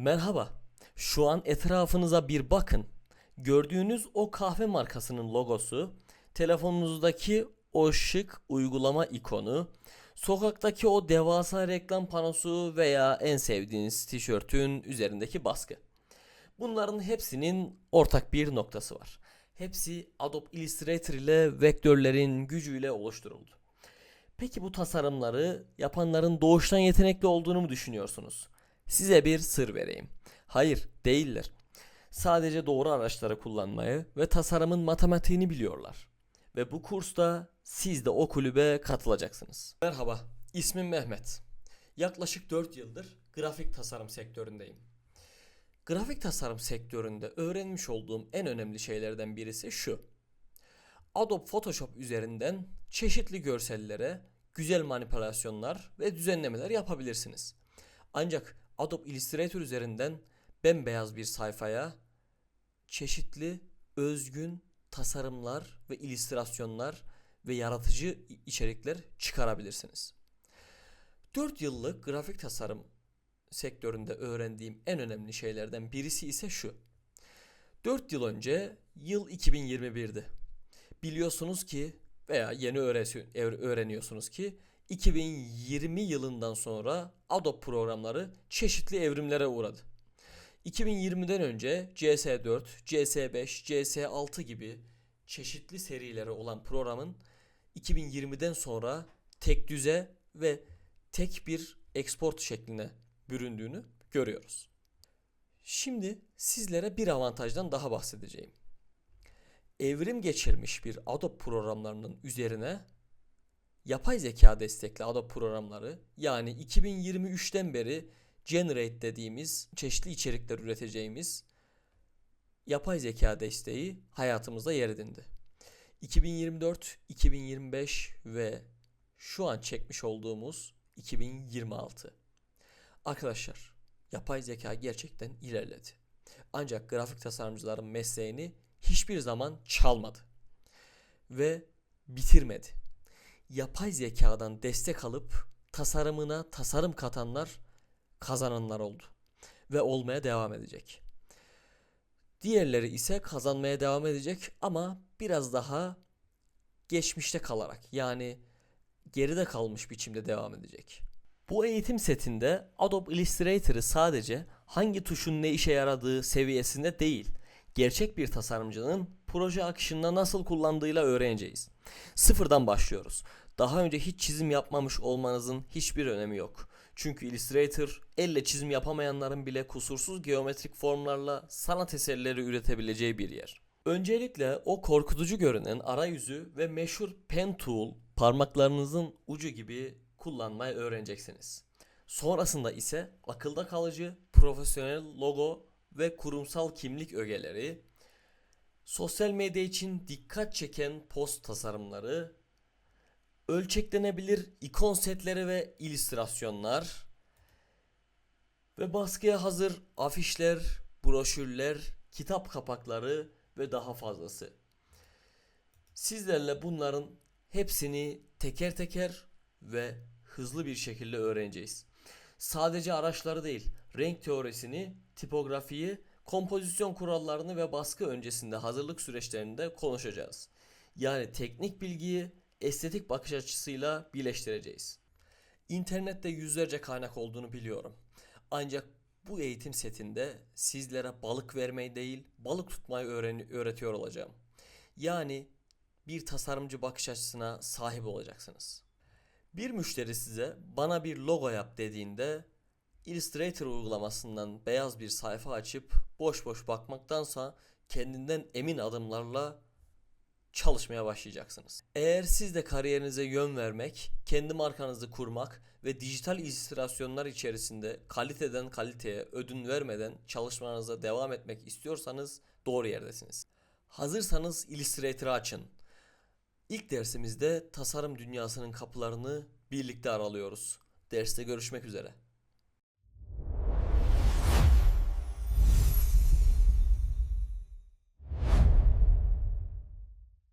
Merhaba. Şu an etrafınıza bir bakın. Gördüğünüz o kahve markasının logosu, telefonunuzdaki o şık uygulama ikonu, sokaktaki o devasa reklam panosu veya en sevdiğiniz tişörtün üzerindeki baskı. Bunların hepsinin ortak bir noktası var. Hepsi Adobe Illustrator ile vektörlerin gücüyle oluşturuldu. Peki bu tasarımları yapanların doğuştan yetenekli olduğunu mu düşünüyorsunuz? Size bir sır vereyim. Hayır, değiller. Sadece doğru araçları kullanmayı ve tasarımın matematiğini biliyorlar. Ve bu kursta siz de o kulübe katılacaksınız. Merhaba, ismim Mehmet. Yaklaşık 4 yıldır grafik tasarım sektöründeyim. Grafik tasarım sektöründe öğrenmiş olduğum en önemli şeylerden birisi şu. Adobe Photoshop üzerinden çeşitli görsellere güzel manipülasyonlar ve düzenlemeler yapabilirsiniz. Ancak Adobe Illustrator üzerinden bembeyaz bir sayfaya çeşitli özgün tasarımlar ve illüstrasyonlar ve yaratıcı içerikler çıkarabilirsiniz. 4 yıllık grafik tasarım sektöründe öğrendiğim en önemli şeylerden birisi ise şu. 4 yıl önce yıl 2021'di. Biliyorsunuz ki veya yeni öğreniyorsunuz ki 2020 yılından sonra Adobe programları çeşitli evrimlere uğradı. 2020'den önce CS4, CS5, CS6 gibi çeşitli serileri olan programın 2020'den sonra tek düze ve tek bir export şekline büründüğünü görüyoruz. Şimdi sizlere bir avantajdan daha bahsedeceğim. Evrim geçirmiş bir Adobe programlarının üzerine yapay zeka destekli Adobe programları yani 2023'ten beri Generate dediğimiz çeşitli içerikler üreteceğimiz yapay zeka desteği hayatımızda yer edindi. 2024, 2025 ve şu an çekmiş olduğumuz 2026. Arkadaşlar, yapay zeka gerçekten ilerledi. Ancak grafik tasarımcıların mesleğini hiçbir zaman çalmadı ve bitirmedi. Yapay zekadan destek alıp tasarımına tasarım katanlar kazananlar oldu ve olmaya devam edecek. Diğerleri ise kazanmaya devam edecek ama biraz daha geçmişte kalarak yani geride kalmış biçimde devam edecek. Bu eğitim setinde Adobe Illustrator'ı sadece hangi tuşun ne işe yaradığı seviyesinde değil, gerçek bir tasarımcının proje akışında nasıl kullandığıyla öğreneceğiz. Sıfırdan başlıyoruz. Daha önce hiç çizim yapmamış olmanızın hiçbir önemi yok. Çünkü Illustrator elle çizim yapamayanların bile kusursuz geometrik formlarla sanat eserleri üretebileceği bir yer. Öncelikle o korkutucu görünen arayüzü ve meşhur pen tool parmaklarınızın ucu gibi kullanmayı öğreneceksiniz. Sonrasında ise akılda kalıcı profesyonel logo ve kurumsal kimlik ögeleri, sosyal medya için dikkat çeken post tasarımları, ölçeklenebilir ikon setleri ve illüstrasyonlar ve baskıya hazır afişler, broşürler, kitap kapakları ve daha fazlası. Sizlerle bunların hepsini teker teker ve hızlı bir şekilde öğreneceğiz. Sadece araçları değil, renk teorisini, tipografiyi, kompozisyon kurallarını ve baskı öncesinde hazırlık süreçlerini de konuşacağız. Yani teknik bilgiyi estetik bakış açısıyla birleştireceğiz. İnternette yüzlerce kaynak olduğunu biliyorum. Ancak bu eğitim setinde sizlere balık vermeyi değil, balık tutmayı öğren- öğretiyor olacağım. Yani bir tasarımcı bakış açısına sahip olacaksınız. Bir müşteri size bana bir logo yap dediğinde Illustrator uygulamasından beyaz bir sayfa açıp boş boş bakmaktansa kendinden emin adımlarla çalışmaya başlayacaksınız. Eğer siz de kariyerinize yön vermek, kendi markanızı kurmak ve dijital illüstrasyonlar içerisinde kaliteden kaliteye ödün vermeden çalışmanıza devam etmek istiyorsanız doğru yerdesiniz. Hazırsanız Illustrator'ı açın. İlk dersimizde tasarım dünyasının kapılarını birlikte aralıyoruz. Derste görüşmek üzere.